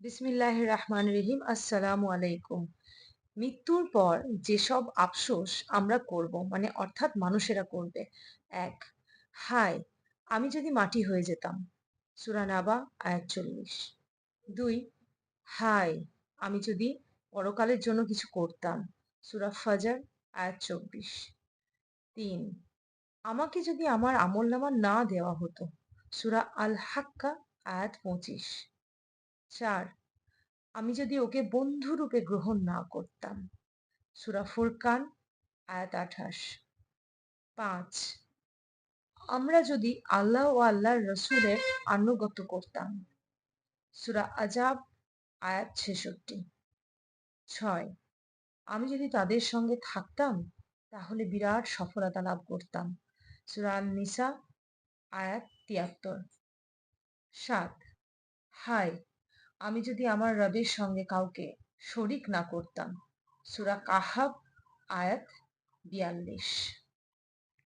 বিসমিল্লাহ রহমান রহিম, আসসালামু আলাইকুম। মৃত্যুর পর যেসব আফসোস আমরা করব মানে অর্থাৎ মানুষেরা করবে, এক, হায়, আমি যদি মাটি হয়ে যেতাম। সুরা নাবা, আয়াত চল্লিশ। দুই, হায়, আমি যদি পরকালের জন্য কিছু করতাম। সুরা ফাজার, আয়াত চব্বিশ। তিন, আমাকে যদি আমার আমল নামা না দেওয়া হতো। সুরা আল হাক্কা, আয়াত পঁচিশ। চার, আমি যদি ওকে বন্ধুরূপে গ্রহণ না করতাম। সুরা ফুরকান, আয়াত আঠাশ। পাঁচ, আমরা যদি আল্লাহ ও আল্লাহর রসুলের আনুগত্য করতাম। সুরা আজাব আয়াত ছেষট্টি। ছয়, আমি যদি তাদের সঙ্গে থাকতাম, তাহলে বিরাট সফলতা লাভ করতাম। সুরা নিসা আয়াত তিয়াত্তর। সাত, হায় আমি যদি আমার রবের সঙ্গে কাউকে শরিক না করতাম। সুরা কাহাব আয়াত বিয়াল্লিশ।